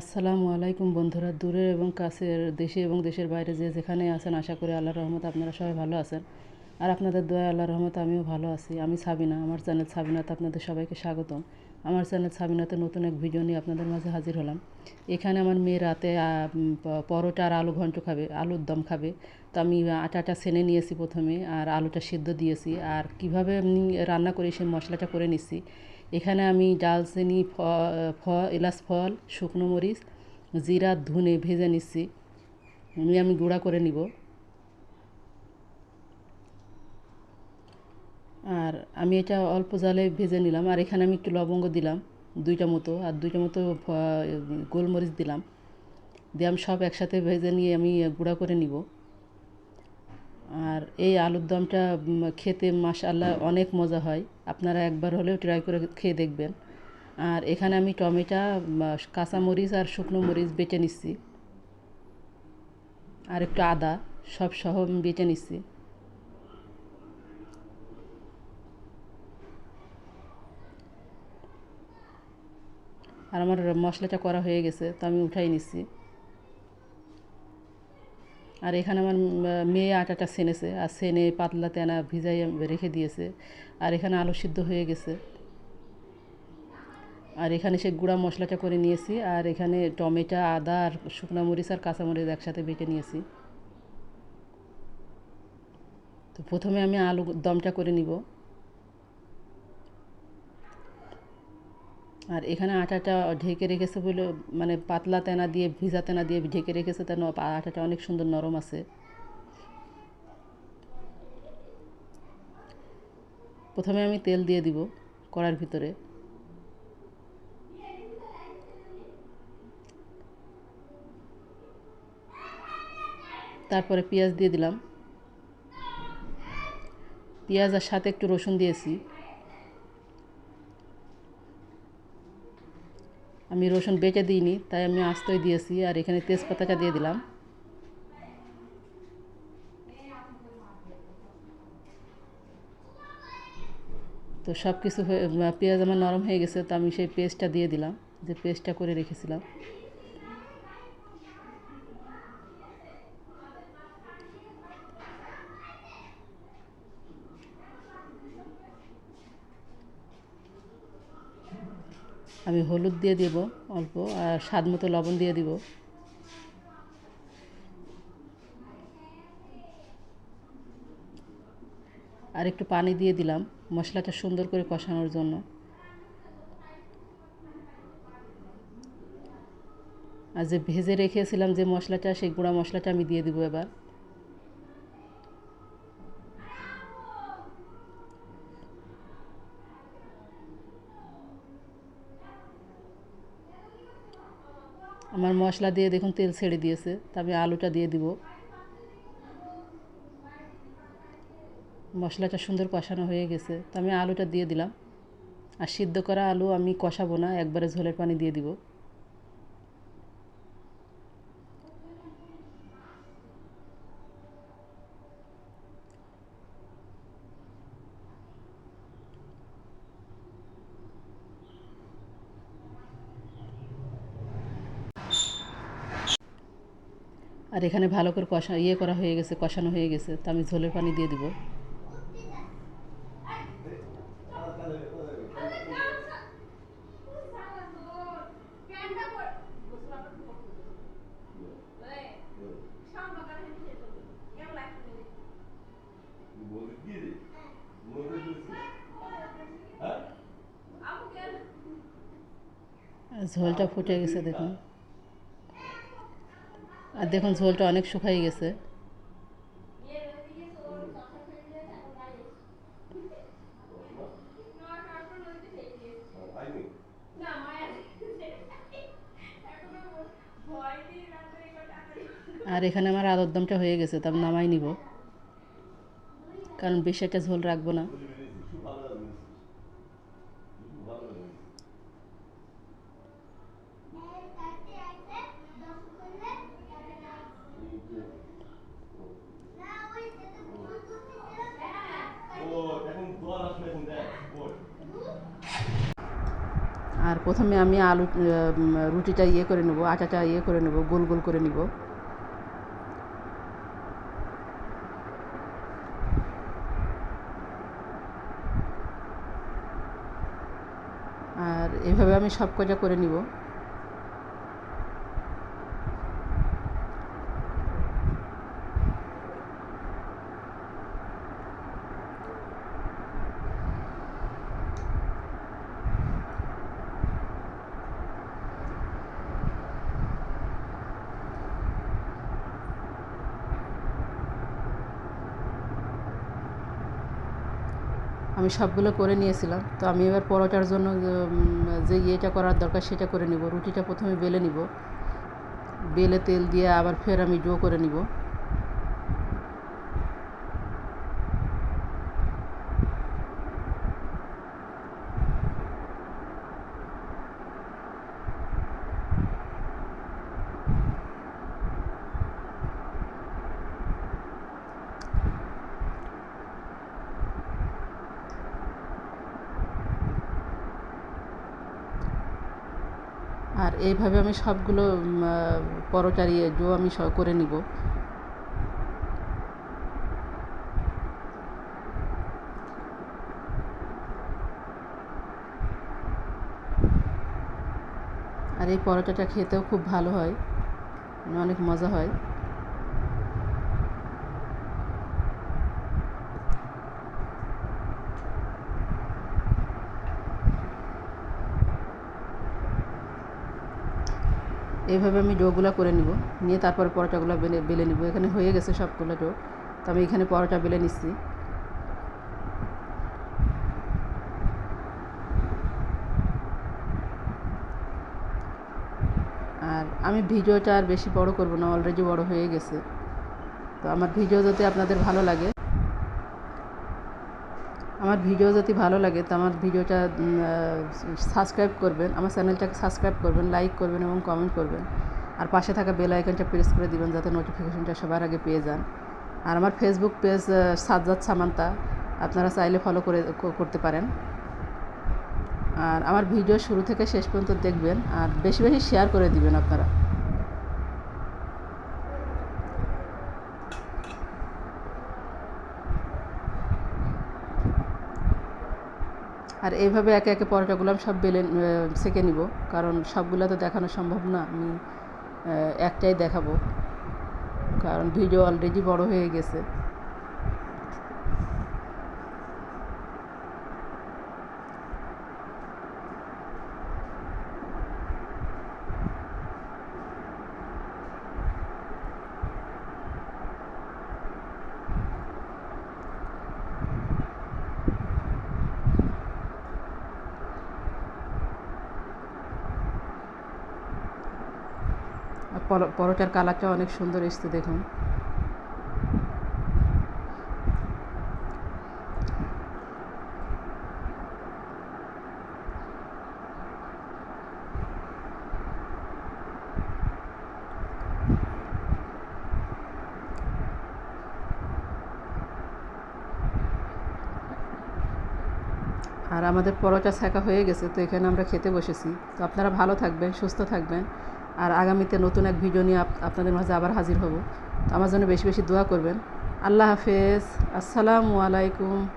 আসসালামু আলাইকুম বন্ধুরা, দূরের এবং কাছের দেশে এবং দেশের বাইরে যে যেখানে আছেন, আশা করি আল্লাহর রহমত আপনারা সবাই ভালো আছেন। আর আপনাদের দয়া আল্লাহর রহমত আমিও ভালো আছি। আমি সাবিনা, আমার চ্যানেল সাবিনাতে আপনাদের সবাইকে স্বাগতম। আমার চ্যানেল সাবিনাতে নতুন এক ভিডিও নিয়ে আপনাদের মাঝে হাজির হলাম। এখানে আমার মেয়ে রাতে পরোটা আর আলু ঘন্ট খাবে, আলুর দম খাবে। তো আমি আটাটা সেনে নিয়েছি প্রথমে, আর আলুটা সিদ্ধ দিয়েছি। আর কীভাবে আমি রান্না করি, সেই মশলাটা করে নিচ্ছি। এখানে আমি ডালচিনি ফ ফ, এলাচ, ফল, শুকনো মরিচ, জিরা, ধুনে ভেজে নিচ্ছি। নিয়ে আমি গুঁড়া করে নিব। আর আমি এটা অল্প জালে ভেজে নিলাম। আর এখানে আমি একটু লবঙ্গ দিলাম, দুইটা মতো। আর দুইটা মতো গোলমরিচ দিলাম। দিয়ে আমি সব একসাথে ভেজে নিয়ে আমি গুঁড়া করে নিব। আর এই আলুর দমটা খেতে মাশাল্লাহ অনেক মজা হয়। আপনারা একবার হলেও ট্রাই করে খেয়ে দেখবেন। আর এখানে আমি টমেটো কাঁচামরিচ আর শুকনো মরিচ বেটে নিচ্ছি। আর একটু আদা, সব সহ বেটে নিচ্ছি। আর আমার মশলাটা করা হয়ে গেছে, তো আমি উঠাই নিচ্ছি। আর এখানে আমার মেয়ে আটাটা সেনেছে। আর সেনে পাতলা তেনা ভিজাই রেখে দিয়েছে। আর এখানে আলু সিদ্ধ হয়ে গেছে। আর এখানে সে গুঁড়া মশলাটা করে নিয়েছি। আর এখানে টমেটো, আদা, আর শুকনো মরিচ আর কাঁচামরিচ একসাথে বেটে নিয়েছি। তো প্রথমে আমি আলু দমটা করে নিব। আর এখানে আটাটা ঢেকে রেখেছে বলে মানে পাতলা তেনা দিয়ে, ভিজা তেনা দিয়ে ঢেকে রেখেছে তেন আটাটা অনেক সুন্দর নরম আছে। প্রথমে আমি তেল দিয়ে দিব কড়ার ভিতরে। তারপরে পেঁয়াজ দিয়ে দিলাম। পেঁয়াজ আর সাথে একটু রসুন দিয়েছি। আমি রসুন বেঁচে দিইনি, তাই আমি আস্তই দিয়েছি আর এখানে তেজপাতাটা দিয়ে দিলাম। তো সব কিছু হয়ে, পেঁয়াজ আমার নরম হয়ে গেছে, তো আমি সেই পেস্টটা দিয়ে দিলাম, যে পেস্টটা করে রেখেছিলাম। আমি হলুদ দিয়ে দেব অল্প আর স্বাদ মতো লবণ দিয়ে দিব। আর একটু পানি দিয়ে দিলাম মশলাটা সুন্দর করে কষানোর জন্য। আর যে ভেজে রেখেছিলাম যে মশলাটা, সেই গুঁড়া মশলাটা আমি দিয়ে দিব এবার। আমার মশলা দিয়ে দেখুন তেল ছেড়ে দিয়েছে তা আমি আলুটা দিয়ে দিব। মশলাটা সুন্দর কষানো হয়ে গেছে, তো আমি আলুটা দিয়ে দিলাম। আর সিদ্ধ করা আলু আমি কষাবো না, একবারে ঝোলের পানি দিয়ে দিব। আর এখানে ভালো করে কষা ইয়ে করা হয়ে গেছে, কষানো হয়ে গেছে, তো আমি ঝোলের পানি দিয়ে দিব। ঝোলটা ফুটে গেছে, দেখুন। আর দেখুন, ঝোলটা অনেক শুকাই গেছে। আর এখানে আমার আলুর দমটা হয়ে গেছে তো আমি নামাই নিব। কারণ বেশি একটা ঝোল রাখব না। প্রথমে আমি আলু রুটিটা ইয়ে করে নেব, আটাটা ইয়ে করে নেব, গোল গোল করে নিব। আর এভাবে আমি সব কটা করে নিব। আমি সবগুলো করে নিয়েছিলাম। তো আমি এবার পরোটার জন্য যে ইয়েটা করার দরকার সেটা করে নিব। রুটিটা প্রথমে বেলে নিব। বেলে তেল দিয়ে আবার ফের আমি ডো করে নিব। আর এইভাবে আমি সবগুলো জো পরোটার ডো আমি করে নিব। আর এই পরোটাটা খেতেও খুব ভালো হয়। মানে অনেক মজা হয়। এইভাবে আমি ডোগুলো করে নিব। নিয়ে তারপরে পরোটাগুলো বেলে বেলে নিব। এখানে হয়ে গেছে সবগুলো ডো। তো আমি এখানে পরোটা বেলে নিচ্ছি। আর আমি ভিডিওটা আর বেশি বড় করব না, অলরেডি বড় হয়ে গেছে। তো আমার ভিডিও যদি আপনাদের ভালো লাগে আমার ভিডিও যদি ভালো লাগে তো আমার ভিডিওটা সাবস্ক্রাইব করবেন, আমার চ্যানেলটাকে সাবস্ক্রাইব করবেন লাইক করবেন এবং কমেন্ট করবেন। আর পাশে থাকা বেল আইকনটা প্রেস করে দিবেন যাতে নোটিফিকেশনটা সবার আগে পেয়ে যান। আর আমার ফেসবুক পেজ সাজ্জাদ সামান্তা, আপনারা চাইলে ফলো করে করতে পারেন। আর আমার ভিডিও শুরু থেকে শেষ পর্যন্ত দেখবেন, আর বেশি বেশি শেয়ার করে দিবেন আপনারা। আর এইভাবে একে একে পরোটাগুলো আমি সব বেলে সেকে নিব। কারণ সবগুলো তো দেখানো সম্ভব না, আমি একটাই দেখাবো। কারণ ভিডিও অলরেডি বড় হয়ে গেছে আর পরো- পরোটার কালারটা অনেক সুন্দর এসছে, দেখুন। আর আমাদের পরোটা ছেঁকা হয়ে গেছে, তো এখানে আমরা খেতে বসেছি। তো আপনারা ভালো থাকবেন, সুস্থ থাকবেন। আর আগামীতে নতুন এক ভিডিও নিয়ে আপ- আপনাদের মাঝে আবার হাজির হব। তো আমার জন্য বেশি বেশি দোয়া করবেন। আল্লাহ হাফেজ। আসসালামু আলাইকুম।